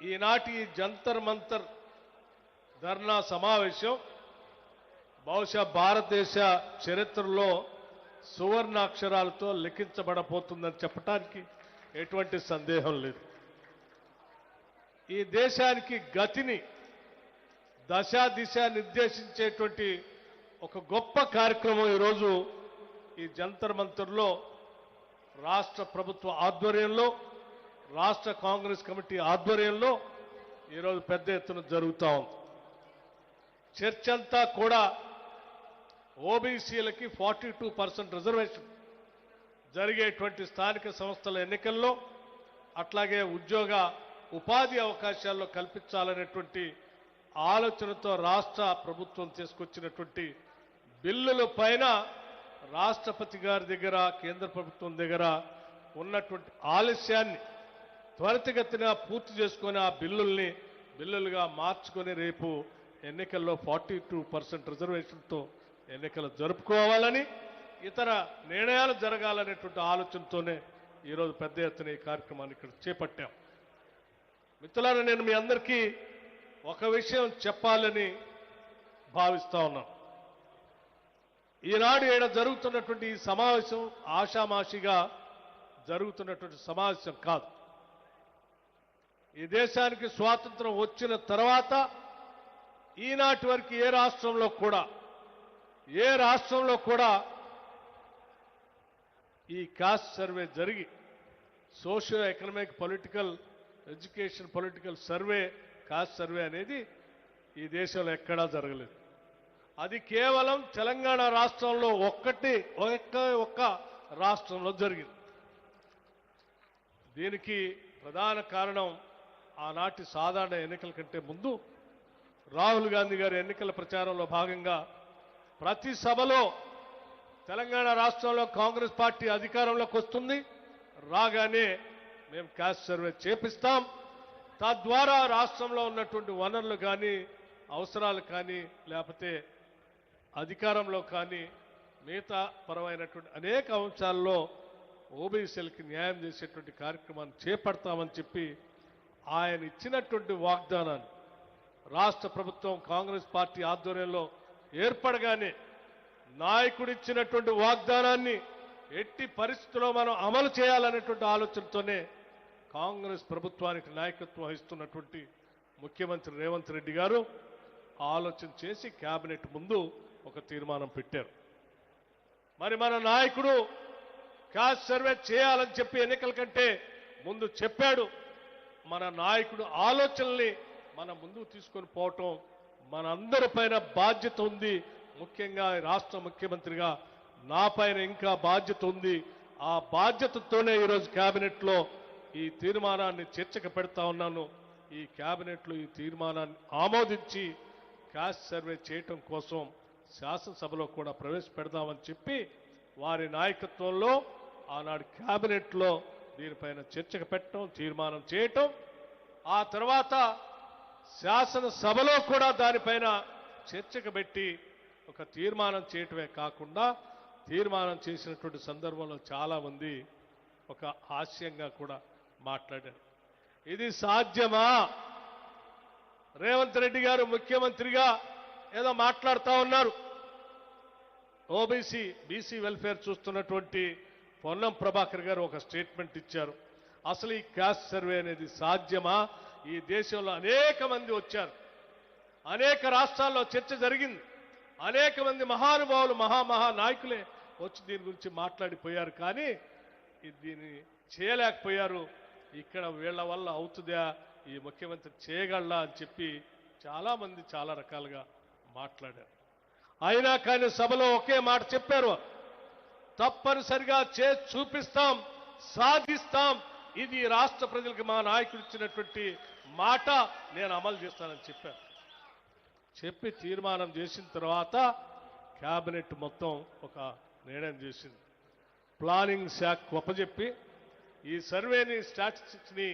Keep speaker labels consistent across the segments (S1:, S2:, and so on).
S1: ఈనాటి జంతర్ మంతర్ ధర్నా సమావేశం బహుశా భారతదేశ చరిత్రలో సువర్ణాక్షరాలతో లిఖించబడబోతుందని చెప్పడానికి ఎటువంటి సందేహం లేదు. ఈ దేశానికి గతిని దశా దిశ నిర్దేశించేటువంటి ఒక గొప్ప కార్యక్రమం ఈరోజు ఈ జంతర్ మంతర్లో రాష్ట్ర ప్రభుత్వ ఆధ్వర్యంలో రాష్ట్ర కాంగ్రెస్ కమిటీ ఆధ్వర్యంలో ఈరోజు పెద్ద ఎత్తున జరుగుతూ ఉంది. చర్చ అంతా కూడా ఓబీసీలకి ఫార్టీ టూ పర్సెంట్ రిజర్వేషన్ జరిగేటువంటి స్థానిక సంస్థల ఎన్నికల్లో అట్లాగే ఉద్యోగ ఉపాధి అవకాశాల్లో కల్పించాలనేటువంటి ఆలోచనతో రాష్ట్ర ప్రభుత్వం తీసుకొచ్చినటువంటి బిల్లుల పైన రాష్ట్రపతి గారి దగ్గర కేంద్ర ప్రభుత్వం దగ్గర ఉన్నటువంటి ఆలస్యాన్ని త్వరితగతిన పూర్తి చేసుకొని ఆ బిల్లుల్ని బిల్లులుగా మార్చుకొని రేపు ఎన్నికల్లో ఫార్టీ టూ పర్సెంట్ రిజర్వేషన్తో ఎన్నికలు జరుపుకోవాలని ఇతర నిర్ణయాలు జరగాలనేటువంటి ఆలోచనతోనే ఈరోజు పెద్ద ఎత్తున ఈ కార్యక్రమాన్ని ఇక్కడ చేపట్టాం. మిత్రులారా నేను మీ అందరికీ ఒక విషయం చెప్పాలని భావిస్తా ఉన్నాను ఈనాడు ఈడ జరుగుతున్నటువంటి ఈ సమావేశం ఆషామాషిగా జరుగుతున్నటువంటి సమావేశం కాదు. ఈ దేశానికి స్వాతంత్రం వచ్చిన తర్వాత ఈనాటి వరకు ఏ రాష్ట్రంలో కూడా ఏ రాష్ట్రంలో కూడా ఈ కాస్ట్ సర్వే జరిగి socio economic political education political survey caste survey అనేది ఈ దేశంలో ఎక్కడా జరగలేదు. అది కేవలం తెలంగాణ రాష్ట్రంలో ఒక్కటి ఒక్క ఒక్క రాష్ట్రంలో జరిగింది. దీనికి ప్రధాన కారణం ఆనాటి సాధారణ ఎన్నికల కంటే ముందు రాహుల్ గాంధీ గారి ఎన్నికల ప్రచారంలో భాగంగా ప్రతి సభలో తెలంగాణ రాష్ట్రంలో కాంగ్రెస్ పార్టీ అధికారంలోకి వస్తుంది. రాగానే మేము క్యాష్ సర్వే చేపిస్తాం. తద్వారా రాష్ట్రంలో ఉన్నటువంటి వనరులు కానీ అవసరాలు కానీ లేకపోతే అధికారంలో కానీ మిగతా పరమైనటువంటి అనేక అంశాల్లో ఓబీసీలకి న్యాయం చేసేటువంటి కార్యక్రమాన్ని చేపడతామని చెప్పి ఆయన ఇచ్చినటువంటి వాగ్దానాన్ని రాష్ట్ర ప్రభుత్వం కాంగ్రెస్ పార్టీ ఆధ్వర్యంలో ఏర్పడగానే నాయకుడిచ్చినటువంటి వాగ్దానాన్ని ఎట్టి పరిస్థితుల్లో మనం అమలు చేయాలనేటువంటి ఆలోచనతోనే కాంగ్రెస్ ప్రభుత్వానికి నాయకత్వం వహిస్తున్నటువంటి ముఖ్యమంత్రి రేవంత్ రెడ్డి గారు ఆలోచన చేసి కేబినెట్ ముందు ఒక తీర్మానం పెట్టారు. మరి మన నాయకుడు క్యాష్ సర్వే చేయాలని చెప్పి ఎన్నికల కంటే ముందు చెప్పాడు. మన నాయకుడు ఆలోచనల్ని మన ముందుకు తీసుకొని పోవటం మన అందరి పైన బాధ్యత ఉంది. ముఖ్యంగా రాష్ట్ర ముఖ్యమంత్రిగా నా పైన ఇంకా బాధ్యత ఉంది. ఆ బాధ్యతతోనే ఈరోజు క్యాబినెట్లో ఈ తీర్మానాన్ని చర్చకు పెడతా ఉన్నాను. ఈ క్యాబినెట్లో ఈ తీర్మానాన్ని ఆమోదించి క్యాష్ సర్వే చేయటం కోసం శాసనసభలో కూడా ప్రవేశపెడదామని చెప్పి వారి నాయకత్వంలో ఆనాడు క్యాబినెట్లో దీనిపైన చర్చకు పెట్టడం తీర్మానం చేయటం ఆ తర్వాత శాసనసభలో కూడా దానిపైన చర్చకు పెట్టి ఒక తీర్మానం చేయటమే కాకుండా తీర్మానం చేసినటువంటి సందర్భంలో చాలామంది ఒక హాస్యంగా కూడా మాట్లాడారు. ఇది సాధ్యమా? రేవంత్ రెడ్డి గారు ముఖ్యమంత్రిగా ఏదో మాట్లాడుతూ ఉన్నారు. ఓబీసీ బీసీ వెల్ఫేర్ చూస్తున్నటువంటి పొన్నం ప్రభాకర్ గారు ఒక స్టేట్మెంట్ ఇచ్చారు. అసలు ఈ క్యాస్ట్ సర్వే అనేది సాధ్యమా? ఈ దేశంలో అనేక మంది వచ్చారు. అనేక రాష్ట్రాల్లో చర్చ జరిగింది. అనేక మంది మహానుభావులు మహామహా నాయకులే వచ్చి దీని గురించి మాట్లాడిపోయారు. కానీ దీన్ని చేయలేకపోయారు. ఇక్కడ వీళ్ళ వల్ల అవుతుందా? ఈ ముఖ్యమంత్రి చేయగలరా అని చెప్పి చాలామంది చాలా రకాలుగా మాట్లాడారు. అయినా కానీ సభలో ఒకే మాట చెప్పారు. తప్పనిసరిగా చేసి చూపిస్తాం సాధిస్తాం. ఇది రాష్ట్ర ప్రజలకు మా నాయకుడు ఇచ్చినటువంటి మాట నేను అమలు చేస్తానని చెప్పాను. చెప్పి తీర్మానం చేసిన తర్వాత క్యాబినెట్ మొత్తం ఒక నిర్ణయం చేసింది. ప్లానింగ్ శాఖ ఒప్పజెప్పి ఈ సర్వేని స్టాటిస్టిక్స్ని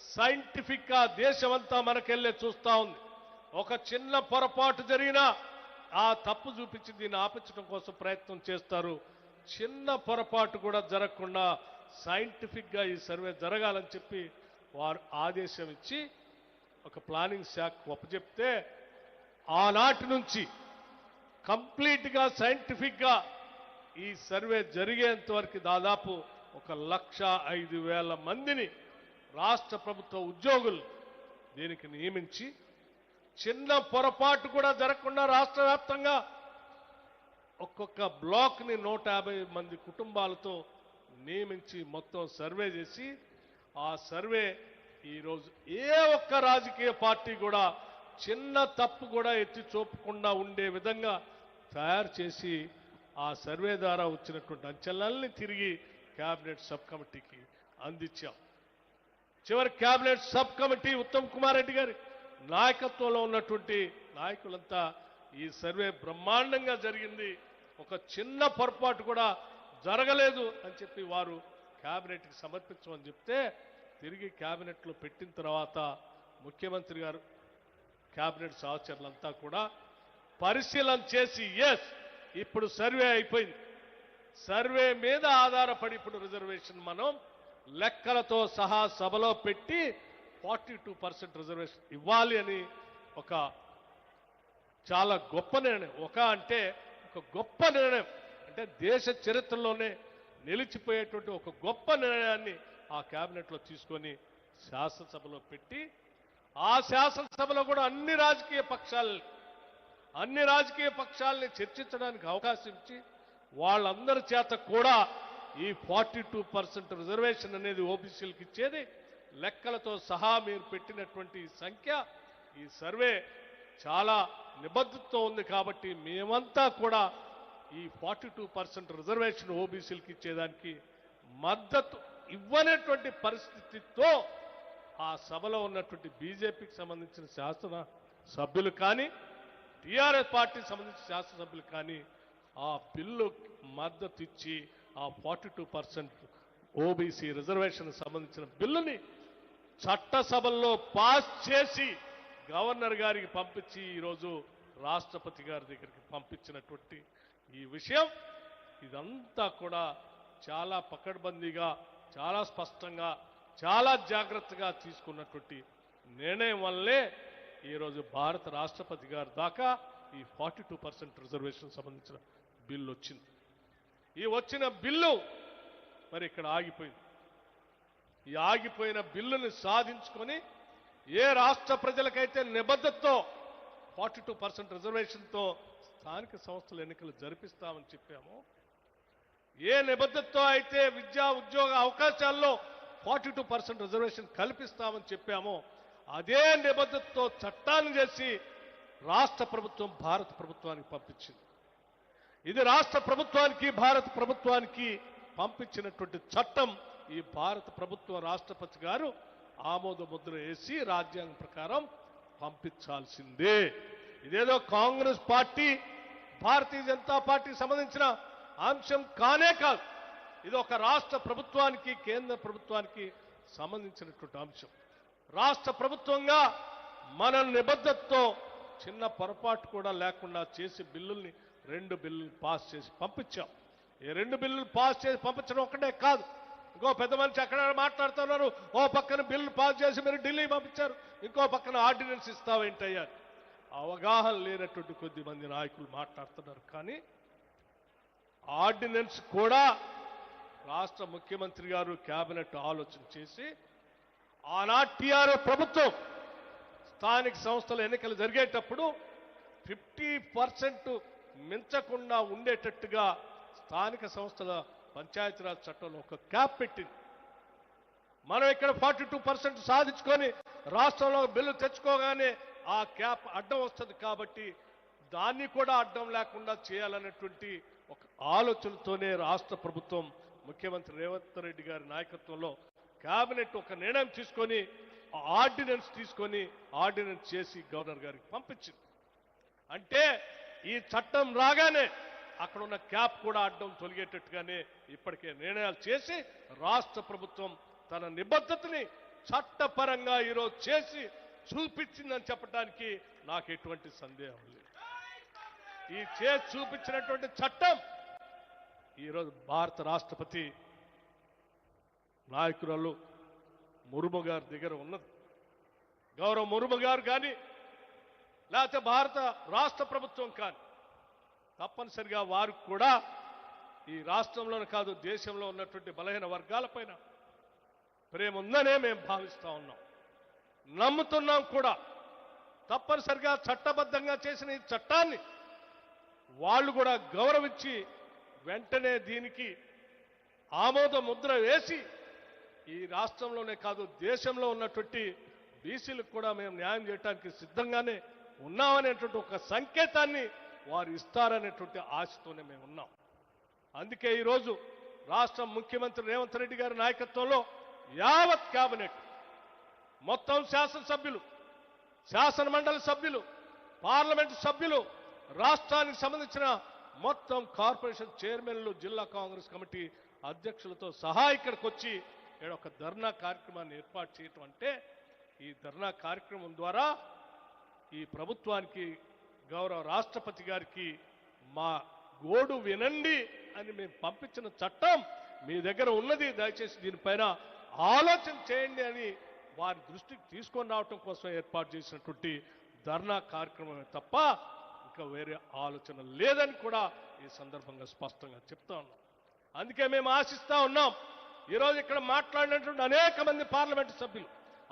S1: సైంటిఫిక్గా దేశమంతా మనకెళ్ళే చూస్తా ఉంది. ఒక చిన్న పొరపాటు జరిగినా ఆ తప్పు చూపించి దీన్ని ఆపించడం కోసం ప్రయత్నం చేస్తారు చిన్న పొరపాటు కూడా జరగకుండా సైంటిఫిక్గా ఈ సర్వే జరగాలని చెప్పి వారు ఆదేశం ఇచ్చి ఒక ప్లానింగ్ శాఖ ఒప్పచెప్తే ఆనాటి నుంచి కంప్లీట్గా సైంటిఫిక్గా ఈ సర్వే జరిగేంత వరకు దాదాపు ఒక లక్ష ఐదు వేల మందిని రాష్ట్ర ప్రభుత్వ ఉద్యోగులు దీనికి నియమించి చిన్న పొరపాటు కూడా జరగకుండా రాష్ట్ర వ్యాప్తంగా ఒక్కొక్క బ్లాక్ని నూట యాభై మంది కుటుంబాలతో నియమించి మొత్తం సర్వే చేసి ఆ సర్వే ఈరోజు ఏ ఒక్క రాజకీయ పార్టీ కూడా చిన్న తప్పు కూడా ఎత్తి చూపకుండా ఉండే విధంగా తయారు చేసి ఆ సర్వే ద్వారా వచ్చినటువంటి అంచనాల్ని తిరిగి కేబినెట్ సబ్ కమిటీకి అందించాం. చివరి cabinet sub committee Uttam Kumar Reddy గారి నాయకత్వంలో ఉన్నటువంటి నాయకులంతా ఈ సర్వే బ్రహ్మాండంగా జరిగింది. ఒక చిన్న పొరపాటు కూడా జరగలేదు అని చెప్పి వారు కేబినెట్కి సమర్పించమని చెప్తే తిరిగి కేబినెట్లో పెట్టిన తర్వాత ముఖ్యమంత్రి గారు కేబినెట్ సహచరులంతా కూడా పరిశీలన చేసి ఎస్ ఇప్పుడు సర్వే అయిపోయింది. సర్వే మీద ఆధారపడి ఇప్పుడు రిజర్వేషన్ మనం లెక్కలతో సహా సభలో పెట్టి ఫార్టీ టూ పర్సెంట్ రిజర్వేషన్ ఇవ్వాలి అని ఒక చాలా గొప్ప నిర్ణయం. ఒక అంటే ఒక గొప్ప నిర్ణయం. అంటే దేశ చరిత్రలోనే నిలిచిపోయేటువంటి ఒక గొప్ప నిర్ణయాన్ని ఆ క్యాబినెట్లో తీసుకొని శాసనసభలో పెట్టి ఆ శాసనసభలో కూడా అన్ని రాజకీయ పక్షాలని అన్ని రాజకీయ పక్షాలని చర్చించడానికి అవకాశం ఇచ్చి వాళ్ళందరి చేత కూడా ఈ ఫార్టీ టూ పర్సెంట్ రిజర్వేషన్ అనేది ఓబీసీలకు ఇచ్చేది. లెక్కలతో సహా మీరు పెట్టినటువంటి సంఖ్య ఈ సర్వే చాలా నిబద్ధతతో ఉంది కాబట్టి మేమంతా కూడా ఈ ఫార్టీ టూ పర్సెంట్ రిజర్వేషన్ ఓబీసీలకు ఇచ్చేదానికి మద్దతు ఇవ్వనటువంటి పరిస్థితితో ఆ సభలో ఉన్నటువంటి బీజేపీకి సంబంధించిన శాసన సభ్యులు కానీ టీఆర్ఎస్ పార్టీకి సంబంధించిన శాసనసభ్యులు కానీ ఆ బిల్లు మద్దతు ఇచ్చి ఆ forty two percent OBC reservation సంబంధించిన బిల్లుని చట్టసభల్లో పాస్ చేసి గవర్నర్ గారికి పంపించి ఈరోజు రాష్ట్రపతి గారి దగ్గరికి పంపించినటువంటి ఈ విషయం ఇదంతా కూడా చాలా పకడ్బందీగా చాలా స్పష్టంగా చాలా జాగ్రత్తగా తీసుకున్నటువంటి నిర్ణయం వల్లే ఈరోజు భారత రాష్ట్రపతి గారి దాకా ఈ ఫార్టీ టూ పర్సెంట్ రిజర్వేషన్ సంబంధించిన బిల్లు వచ్చింది. ఈ వచ్చిన బిల్లు మరి ఇక్కడ ఆగిపోయింది. ఈ ఆగిపోయిన బిల్లుని సాధించుకొని ఏ రాష్ట్ర ప్రజలకైతే నిబద్ధతతో ఫార్టీ టూ పర్సెంట్ రిజర్వేషన్తో స్థానిక సంస్థల ఎన్నికలు జరిపిస్తామని చెప్పామో ఏ నిబద్ధతతో అయితే విద్యా ఉద్యోగ అవకాశాల్లో ఫార్టీ టూ పర్సెంట్ రిజర్వేషన్ కల్పిస్తామని చెప్పామో అదే నిబద్ధతతో చట్టాన్ని చేసి రాష్ట్ర ప్రభుత్వం భారత ప్రభుత్వానికి పంపించింది. ఇది రాష్ట్ర ప్రభుత్వానికి భారత ప్రభుత్వానికి పంపించినటువంటి చట్టం ఈ భారత ప్రభుత్వ రాష్ట్రపతి గారు ఆమోద ముద్ర వేసి రాజ్యాంగం ప్రకారం పంపించాల్సిందే. ఇదేదో కాంగ్రెస్ పార్టీ భారతీయ జనతా పార్టీకి సంబంధించిన అంశం కానే కాదు. ఇది ఒక రాష్ట్ర ప్రభుత్వానికి కేంద్ర ప్రభుత్వానికి సంబంధించినటువంటి అంశం. రాష్ట్ర ప్రభుత్వంగా మన నిబద్ధతతో చిన్న పొరపాటు కూడా లేకుండా చేసి బిల్లుల్ని రెండు బిల్లులు పాస్ చేసి పంపించాం. ఈ రెండు బిల్లులు పాస్ చేసి పంపించడం ఒకటే కాదు. ఇంకో పెద్ద మనిషి అక్కడ మాట్లాడుతున్నారు. ఓ పక్కన బిల్లు పాస్ చేసి మీరు ఢిల్లీ పంపించారు. ఇంకో పక్కన ఆర్డినెన్స్ ఇస్తావేంటయ్యా? అవగాహన లేనటువంటి కొద్ది మంది నాయకులు మాట్లాడుతున్నారు. కానీ ఆర్డినెన్స్ కూడా రాష్ట్ర ముఖ్యమంత్రి గారు కేబినెట్ ఆలోచన చేసి ఆనాటి టీఆర్ఎస్ ప్రభుత్వం స్థానిక సంస్థల ఎన్నికలు జరిగేటప్పుడు ఫిఫ్టీ పర్సెంట్ మించకుండా ఉండేటట్టుగా స్థానిక సంస్థల పంచాయతీరాజ్ చట్టంలో ఒక క్యాప్ పెట్టింది. మనం ఇక్కడ ఫార్టీ టూ పర్సెంట్ సాధించుకొని రాష్ట్రంలో బిల్లు తెచ్చుకోగానే ఆ క్యాప్ అడ్డం వస్తుంది కాబట్టి దాన్ని కూడా అడ్డం లేకుండా చేయాలనేటువంటి ఒక ఆలోచనతోనే రాష్ట్ర ప్రభుత్వం ముఖ్యమంత్రి రేవంత్ రెడ్డి గారి నాయకత్వంలో కేబినెట్ ఒక నిర్ణయం తీసుకొని ఆర్డినెన్స్ తీసుకొని ఆర్డినెన్స్ చేసి గవర్నర్ గారికి పంపించింది. అంటే ఈ చట్టం రాగానే అక్కడ ఉన్న క్యాప్ కూడా అడ్డం తొలగేటట్టుగానే ఇప్పటికే నిర్ణయాలు చేసి రాష్ట్ర ప్రభుత్వం తన నిబద్ధతని చట్టపరంగా ఈరోజు చేసి చూపించిందని చెప్పడానికి నాకు ఎటువంటి సందేహం లేదు. ఈ చేసి చూపించినటువంటి చట్టం ఈరోజు భారత రాష్ట్రపతి నాయకురాలు ముర్ము గారి దగ్గర ఉన్నది. గౌరవ ముర్ము గారు కానీ లేకపోతే భారత రాష్ట్ర ప్రభుత్వం కానీ తప్పనిసరిగా వారు కూడా ఈ రాష్ట్రంలోనే కాదు దేశంలో ఉన్నటువంటి బలహీన వర్గాలపైన ప్రేమ ఉందనే మేము భావిస్తూ ఉన్నాం. నమ్ముతున్నాం కూడా. తప్పనిసరిగా చట్టబద్ధంగా చేసిన ఈ చట్టాన్ని వాళ్ళు కూడా గౌరవించి వెంటనే దీనికి ఆమోద ముద్ర వేసి ఈ రాష్ట్రంలోనే కాదు దేశంలో ఉన్నటువంటి బీసీలకు కూడా మేము న్యాయం చేయడానికి సిద్ధంగానే ఉన్నామనేటువంటి ఒక సంకేతాన్ని వారు ఇస్తారనేటువంటి ఆశతోనే మేము ఉన్నాం. అందుకే ఈరోజు రాష్ట్ర ముఖ్యమంత్రి రేవంత్ రెడ్డి గారి నాయకత్వంలో యావత్ కేబినెట్ మొత్తం శాసనసభ్యులు శాసనమండలి సభ్యులు పార్లమెంటు సభ్యులు రాష్ట్రానికి సంబంధించిన మొత్తం కార్పొరేషన్ చైర్మన్లు జిల్లా కాంగ్రెస్ కమిటీ అధ్యక్షులతో సహా ఇక్కడికి వచ్చి ఇక్కడ ఒక ధర్నా కార్యక్రమాన్ని ఏర్పాటు చేయటం అంటే ఈ ధర్నా కార్యక్రమం ద్వారా ఈ ప్రభుత్వానికి గౌరవ రాష్ట్రపతి గారికి మా గోడు వినండి అని మేము పంపించిన చట్టం మీ దగ్గర ఉన్నది. దయచేసి దీనిపైన ఆలోచన చేయండి అని వారి దృష్టికి తీసుకొని రావటం కోసం ఏర్పాటు చేసినటువంటి ధర్నా కార్యక్రమమే తప్ప ఇంకా వేరే ఆలోచన లేదని కూడా ఈ సందర్భంగా స్పష్టంగా చెప్తా ఉన్నాం. అందుకే మేము ఆశిస్తా ఉన్నాం. ఈరోజు ఇక్కడ మాట్లాడినటువంటి అనేక మంది పార్లమెంటు సభ్యులు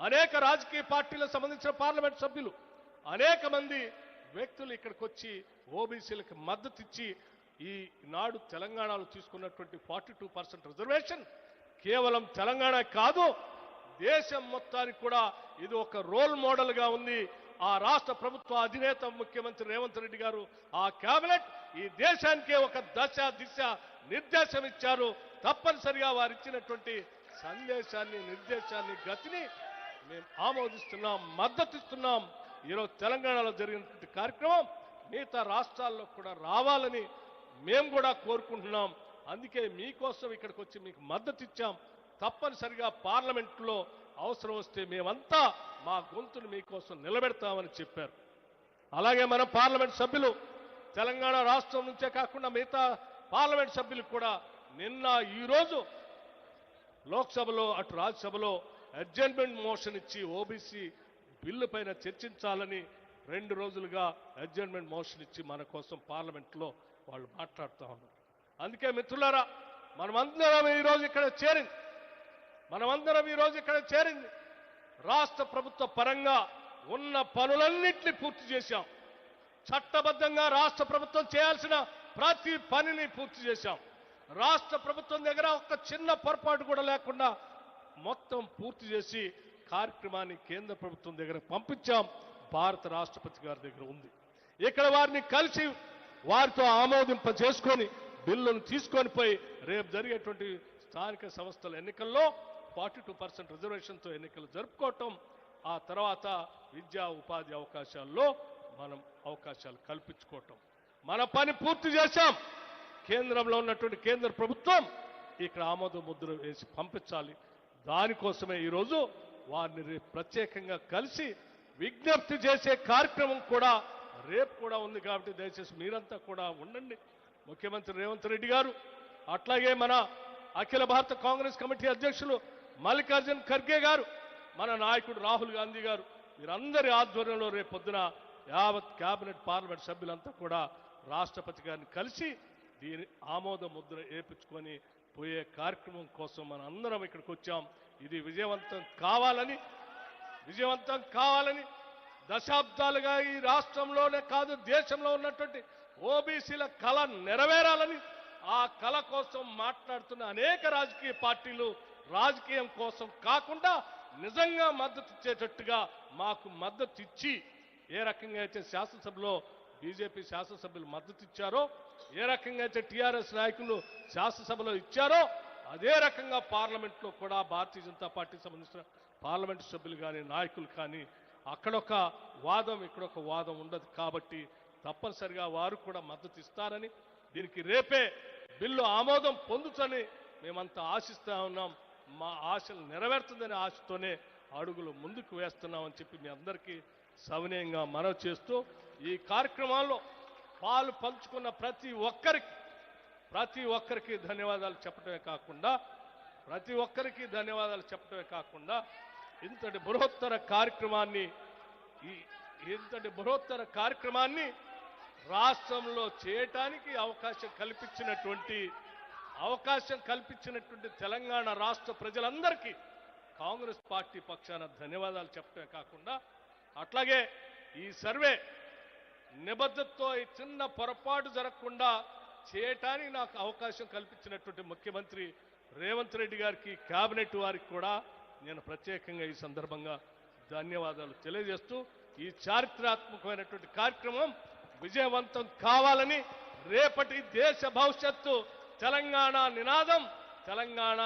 S1: అనేక రాజకీయ పార్టీలకు సంబంధించిన పార్లమెంటు సభ్యులు అనేక మంది వ్యక్తులు ఇక్కడికి వచ్చి ఓబీసీలకు మద్దతు ఇచ్చి ఈ నాడు తెలంగాణలో తీసుకున్నటువంటి ఫార్టీ టూ పర్సెంట్ రిజర్వేషన్ కేవలం తెలంగాణ కాదు దేశం మొత్తానికి కూడా ఇది ఒక రోల్ మోడల్గా ఉంది. ఆ రాష్ట్ర ప్రభుత్వ అధినేత ముఖ్యమంత్రి రేవంత్ రెడ్డి గారు ఆ కేబినెట్ ఈ దేశానికే ఒక దశ దిశ నిర్దేశం ఇచ్చారు. తప్పనిసరిగా వారు ఇచ్చినటువంటి సందేశాన్ని నిర్దేశాన్ని గతిని మేము ఆమోదిస్తున్నాం మద్దతిస్తున్నాం ఈరోజు తెలంగాణలో జరిగినటువంటి కార్యక్రమం మిగతా రాష్ట్రాల్లో కూడా రావాలని మేము కూడా కోరుకుంటున్నాం. అందుకే మీకోసం ఇక్కడికి వచ్చి మీకు మద్దతు ఇచ్చాం. తప్పనిసరిగా పార్లమెంట్లో అవసరం వస్తే మేమంతా మా గొంతును మీకోసం నిలబెడతామని చెప్పారు. అలాగే మన పార్లమెంట్ సభ్యులు తెలంగాణ రాష్ట్రం నుంచే కాకుండా మిగతా పార్లమెంట్ సభ్యులు కూడా నిన్న ఈరోజు లోక్సభలో అటు రాజ్యసభలో అడ్జైన్మెంట్ మోషన్ ఇచ్చి ఓబీసీ బిల్లు పైన చర్చించాలని రెండు రోజులుగా అడ్జైన్మెంట్ మోషన్ ఇచ్చి మన కోసం పార్లమెంట్లో వాళ్ళు మాట్లాడుతూ ఉన్నారు. అందుకే మిత్రులారా మనమందరం ఈరోజు ఇక్కడ చేరింది. మనమందరం ఈరోజు ఇక్కడ చేరింది. రాష్ట్ర ప్రభుత్వ పరంగా ఉన్న పనులన్నింటినీ పూర్తి చేశాం. చట్టబద్ధంగా రాష్ట్ర ప్రభుత్వం చేయాల్సిన ప్రతి పనిని పూర్తి చేశాం. రాష్ట్ర ప్రభుత్వం దగ్గర ఒక చిన్న పొరపాటు కూడా లేకుండా మొత్తం పూర్తి చేసి కార్యక్రమాన్ని కేంద్ర ప్రభుత్వం దగ్గర పంపించాం. భారత రాష్ట్రపతి గారి దగ్గర ఉంది. ఇక్కడ వారిని కలిసి వారితో ఆమోదింప చేసుకొని బిల్లును తీసుకొని పోయి రేపు జరిగేటువంటి స్థానిక సంస్థల ఎన్నికల్లో ఫార్టీ టూ పర్సెంట్ రిజర్వేషన్తో ఎన్నికలు జరుపుకోవటం ఆ తర్వాత విద్యా ఉపాధి అవకాశాల్లో మనం అవకాశాలు కల్పించుకోవటం. మన పని పూర్తి చేశాం. కేంద్రంలో ఉన్నటువంటి కేంద్ర ప్రభుత్వం ఇక్కడ ఆమోద ముద్ర వేసి పంపించాలి. దానికోసమే ఈరోజు వారిని రేపు ప్రత్యేకంగా కలిసి విజ్ఞప్తి చేసే కార్యక్రమం కూడా రేపు కూడా ఉంది కాబట్టి దయచేసి మీరంతా కూడా ఉండండి. ముఖ్యమంత్రి రేవంత్ రెడ్డి గారు అట్లాగే మన అఖిల భారత కాంగ్రెస్ కమిటీ అధ్యక్షులు మల్లికార్జున్ ఖర్గే గారు మన నాయకుడు రాహుల్ గాంధీ గారు వీరందరి ఆధ్వర్యంలో రేపు పొద్దున యావత్ కేబినెట్ పార్లమెంట్ సభ్యులంతా కూడా రాష్ట్రపతి గారిని కలిసి దీని ఆమోద ముద్ర ఏపించుకొని పోయే కార్యక్రమం కోసం మన అందరం ఇక్కడికి వచ్చాం. ఇది విజయవంతం కావాలని విజయవంతం కావాలని దశాబ్దాలుగా ఈ రాష్ట్రంలోనే కాదు దేశంలో ఉన్నటువంటి ఓబీసీల కళ నెరవేరాలని ఆ కళ కోసం మాట్లాడుతున్న అనేక రాజకీయ పార్టీలు రాజకీయం కోసం కాకుండా నిజంగా మద్దతు ఇచ్చేటట్టుగా మాకు మద్దతు ఇచ్చి ఏ రకంగా అయితే శాసనసభలో బీజేపీ శాసనసభ్యులు మద్దతు ఇచ్చారో ఏ రకంగా అయితే టీఆర్ఎస్ నాయకులు శాసనసభలో ఇచ్చారో అదే రకంగా పార్లమెంట్లో కూడా భారతీయ జనతా పార్టీకి సంబంధించిన పార్లమెంటు సభ్యులు కానీ నాయకులు కానీ అక్కడొక వాదం ఇక్కడొక వాదం ఉండదు. కాబట్టి తప్పనిసరిగా వారు కూడా మద్దతు ఇస్తారని దీనికి రేపే బిల్లు ఆమోదం పొందుతని మేమంతా ఆశిస్తా ఉన్నాం. మా ఆశలు నెరవేరుతుందనే ఆశతోనే అడుగులు ముందుకు వేస్తున్నామని చెప్పి మీ అందరికీ సవినయంగా మనవి చేస్తూ ఈ కార్యక్రమాల్లో పాలు పంచుకున్న ప్రతి ఒక్కరికి ప్రతి ఒక్కరికి ధన్యవాదాలు చెప్పడమే కాకుండా ప్రతి ఒక్కరికి ధన్యవాదాలు చెప్పడమే కాకుండా ఇంతటి బృహత్తర కార్యక్రమాన్ని ఈ ఇంతటి బృహత్తర కార్యక్రమాన్ని రాష్ట్రంలో చేయటానికి అవకాశం కల్పించినటువంటి అవకాశం కల్పించినటువంటి తెలంగాణ రాష్ట్ర ప్రజలందరికీ కాంగ్రెస్ పార్టీ పక్షాన ధన్యవాదాలు చెప్పడమే కాకుండా అట్లాగే ఈ సర్వే నిబద్ధతతో ఈ చిన్న పొరపాటు జరగకుండా చేయటానికి నాకు అవకాశం కల్పించినటువంటి ముఖ్యమంత్రి రేవంత్ రెడ్డి గారికి కేబినెట్ వారికి కూడా నేను ప్రత్యేకంగా ఈ సందర్భంగా ధన్యవాదాలు తెలియజేస్తూ ఈ చారిత్రాత్మకమైనటువంటి కార్యక్రమం విజయవంతం కావాలని రేపటి దేశ భవిష్యత్తు తెలంగాణ నినాదం తెలంగాణ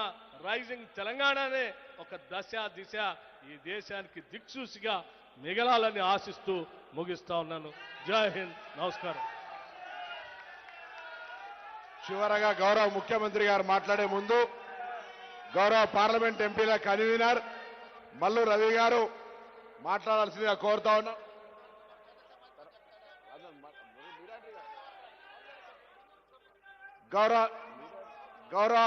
S1: రైజింగ్ తెలంగాణనే ఒక దశ దిశ ఈ దేశానికి దిక్సూసిగా మిగలాలని ఆశిస్తూ ముగిస్తా ఉన్నాను. జై హింద్. నమస్కారం.
S2: చివరగా గౌరవ ముఖ్యమంత్రి గారు మాట్లాడే ముందు గౌరవ పార్లమెంట్ ఎంపీల కన్వీనర్ మల్లు రవి గారు మాట్లాడాల్సిందిగా కోరుతా ఉన్నాం. గౌరవ గౌరవ